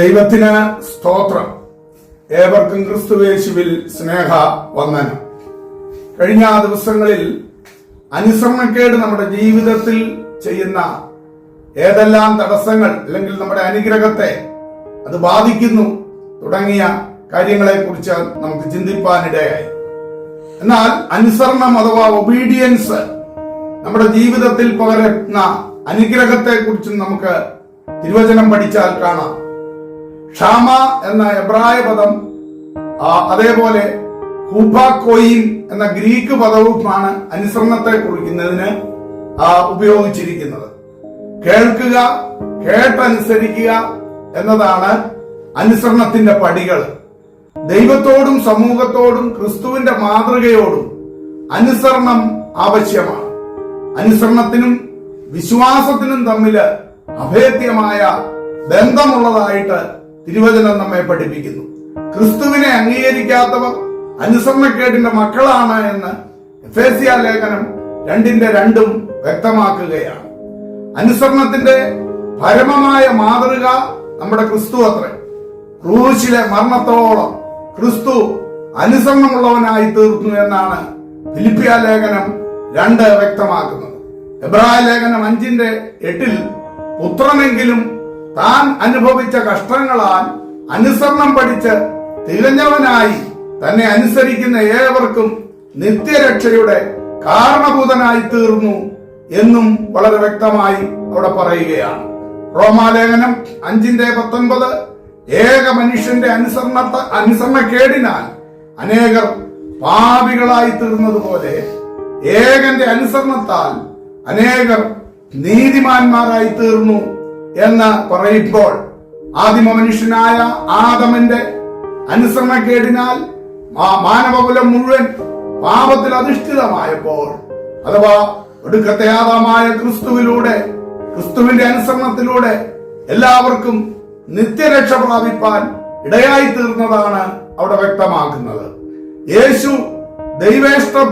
ദൈവത്തിന് സ്തോത്രം. ഏവർക്കും ക്രിസ്തുവേശുവിൽ സ്നേഹ വന്ദനം. കഴിഞ്ഞ ദിവസങ്ങളിൽ അനുസരണക്കേട് നമ്മുടെ ജീവിതത്തിൽ ചെയ്യുന്ന ഏതെല്ലാം തടസ്സങ്ങൾ അല്ലെങ്കിൽ നമ്മുടെ അനുഗ്രഹത്തെ അത് ബാധിക്കുന്നു തുടങ്ങിയ കാര്യങ്ങളെ കുറിച്ച് നമുക്ക് ചിന്തിപ്പാനിടയായി. എന്നാൽ അനുസരണം അഥവാ ഒബീഡിയൻസ് നമ്മുടെ ജീവിതത്തിൽ പകരുന്ന അനുഗ്രഹത്തെ കുറിച്ചും നമുക്ക് തിരുവചനം പഠിച്ചാൽ കാണാം. ക്ഷാമ എന്ന എബ്രായ പദം അതേപോലെ ഹൂബാക്കോയിൻ എന്ന ഗ്രീക്ക് പദവുമാണ് അനുസരണത്തെ കുറിക്കുന്നതിന് ഉപയോഗിച്ചിരിക്കുന്നത്. കേൾക്കുക കേട്ടനുസരിക്കുക എന്നതാണ് അനുസരണത്തിന്റെ പടികൾ. ദൈവത്തോടും സമൂഹത്തോടും ക്രിസ്തുവിന്റെ മാതൃകയോടും അനുസരണം ആവശ്യമാണ്. അനുസരണത്തിനും വിശ്വാസത്തിനും തമ്മിൽ അഭേദ്യമായ ബന്ധമുള്ളതായിട്ട് തിരുവചനം നമ്മെ പഠിപ്പിക്കുന്നു. ക്രിസ്തുവിനെ അംഗീകരിക്കാത്തവർ അനുസരണക്കേടിന്റെ മക്കളാണ് എന്ന് ലേഖനം രണ്ടിന്റെ രണ്ടും വ്യക്തമാക്കുകയാണ്. അനുസരണത്തിന്റെ പരമമായ മാതൃക നമ്മുടെ ക്രിസ്തു അത്രേ. ക്രൂശിലെ മരണത്തോളം ക്രിസ്തു അനുസരണമുള്ളവനായി തീർന്നു എന്നാണ് ഫിലിപ്പിയ ലേഖനം രണ്ട് വ്യക്തമാക്കുന്നത്. എബ്രായ ലേഖനം അഞ്ചിന്റെ എട്ടിൽ പുത്രനെങ്കിലും താൻ അനുഭവിച്ച കഷ്ടങ്ങളാൽ അനുസരണം പഠിച്ച് തികഞ്ഞവനായി തന്നെ അനുസരിക്കുന്ന ഏവർക്കും നിത്യരക്ഷയുടെ കാരണഭൂതനായി തീർന്നു എന്നും വളരെ വ്യക്തമായി അവിടെ പറയുകയാണ്. റോമാലേഖനം അഞ്ചിന്റെ പത്തൊൻപത് ഏക മനുഷ്യന്റെ അനുസരണ അനുസരണക്കേടിനാൽ അനേകർ പാപികളായി തീർന്നതുപോലെ ഏകന്റെ അനുസരണത്താൽ അനേകർ നീതിമാന്മാരായി തീർന്നു എന്ന് പറയുമ്പോൾ ആദിമ മനുഷ്യനായ ആദമന്റെ അനുസരണക്കേടിനാൽ മാനവകുലം മുഴുവൻ പാപത്തിൽ അധിഷ്ഠിതമായപ്പോൾ അഥവാ ഒടുക്കത്തെ ആദമായ ക്രിസ്തുവിലൂടെ ക്രിസ്തുവിന്റെ അനുസരണത്തിലൂടെ എല്ലാവർക്കും നിത്യരക്ഷ പ്രാപിപ്പാൻ ഇടയായി തീർന്നതാണ് അവിടെ വ്യക്തമാക്കുന്നത്. യേശു ദൈവേഷ്ടം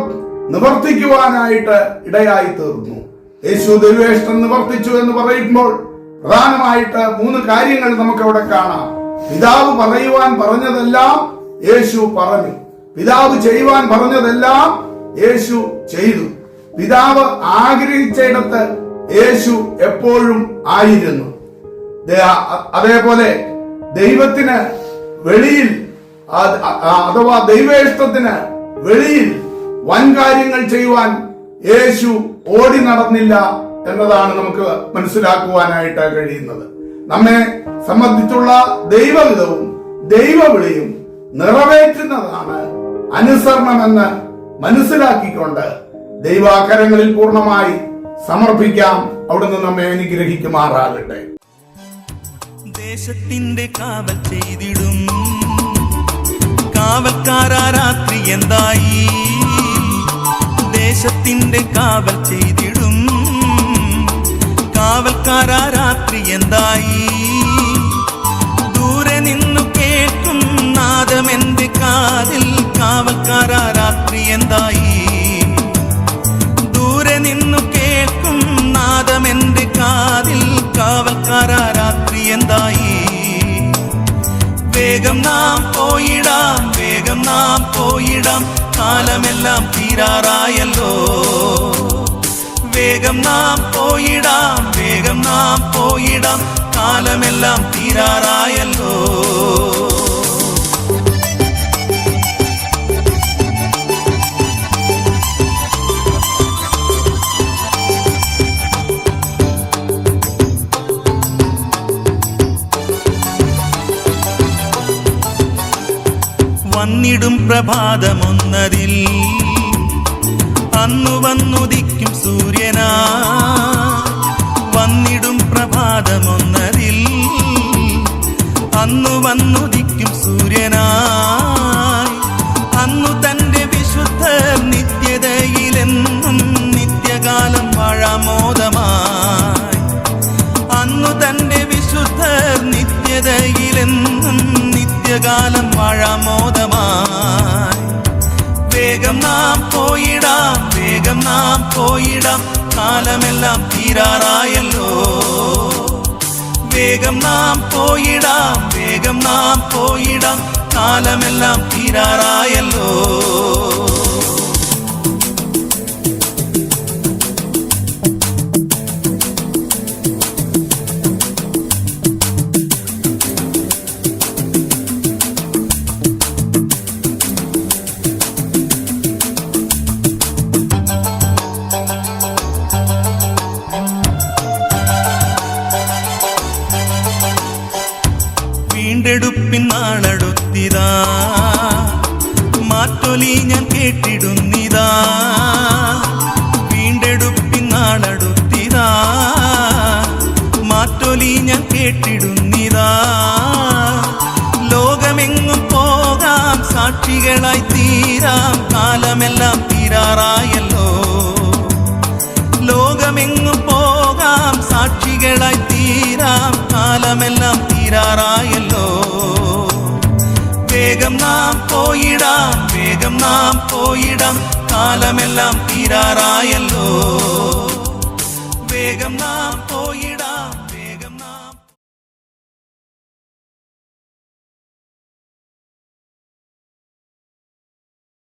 നിവർത്തിക്കുവാനായിട്ട് ഇടയായി തീർന്നു. യേശു ദൈവേഷ്ടം നിവർത്തിച്ചു എന്ന് പറയുമ്പോൾ പ്രധാനമായിട്ട് മൂന്ന് കാര്യങ്ങൾ നമുക്ക് അവിടെ കാണാം. പിതാവ് പറയുവാൻ പറഞ്ഞതെല്ലാം യേശു പറഞ്ഞു. പിതാവ് ചെയ്യുവാൻ പറഞ്ഞതെല്ലാം യേശു ചെയ്തു. പിതാവ് ആഗ്രഹിച്ചിടത്ത് യേശു എപ്പോഴും ആയിരുന്നു. അതേപോലെ ദൈവത്തിന് വെളിയിൽ അഥവാ ദൈവേഷ്ടത്തിന് വെളിയിൽ വൻ കാര്യങ്ങൾ ചെയ്യുവാൻ യേശു ഓടി നടന്നില്ല എന്നതാണ് നമുക്ക് മനസ്സിലാക്കുവാനായിട്ട് കഴിയുന്നത്. നമ്മെ സംബന്ധിച്ചുള്ള ദൈവവിധവും ദൈവവിളിയും നിറവേറ്റുന്നതാണ് അനുസരണമെന്ന് മനസ്സിലാക്കിക്കൊണ്ട് ദൈവാകരങ്ങളിൽ പൂർണമായി സമർപ്പിക്കാം. അവിടുന്ന് നമ്മെ അനുഗ്രഹിക്കുമാറാകട്ടെ. ദേശത്തിന്റെ കാവൽ ചെയ്തിടും. കാവൽക്കാരാ രാത്രി എന്തായി? ദേശത്തിന്റെ കാവൽ ചെയ്തിടും. കാവൽക്കാരാ രാത്രി എന്തായി? ദൂരെ നിന്നു കേൾക്കും നാദമെന്റെ കാതിൽ. കാവൽക്കാരാ രാത്രി എന്തായി? ദൂരെ നിന്നു കേൾക്കും നാദമെന്റെ കാതിൽ. കാവൽക്കാരാ രാത്രി എന്തായി? വേഗം നാം പോയിടാം വേഗം നാം പോയിടാം. കാലമെല്ലാം തീരാറായല്ലോ. വേഗം നാം പോയിടാം വേഗം നാം പോയിടാം. കാലമെല്ലാം തീരാറായല്ലോ. വന്നിടും പ്രഭാതമൊന്നതിൽ. അന്നു വന്നുദിക്കും സൂര്യനാ. വന്നിടും പ്രഭാതമൊന്നതിൽ. അന്നു വന്നുദിക്കും സൂര്യനാ അന്നു തന്റെ വിശുദ്ധ നിത്യതയിലെന്നും നിത്യകാലം വാഴാമോദമായി. അന്നു തന്റെ വിശുദ്ധ നിത്യതയിലെന്നും നിത്യകാലം വാഴാമോദമായി. വേഗം നാം പോയിടാം. വേഗം നാം പോയിടാം കാലമെല്ലാം തീരാറായല്ലോ വേഗം നാം പോയിടാം വേഗം നാം പോയിടാം കാലമെല്ലാം വീണ്ടെടുപ്പിൻ നാളടുത്തിതാ. മാറ്റൊലി ഞാൻ കേട്ടിടുന്നിതാ. വീണ്ടെടുപ്പിൻ നാളടുത്തിതാ. മാറ്റൊലി ഞാൻ കേട്ടിടുന്നിതാ. ലോകമെങ്ങും പോകാം സാക്ഷികളായി തീരാം കാലമെല്ലാം തീരാറായല്ലോ. ലോകമെങ്ങും പോകാം സാക്ഷികളായി നാം പോയിടം കാലമെല്ലാം തീരാറായല്ലോ വേഗം നാം പോയിടം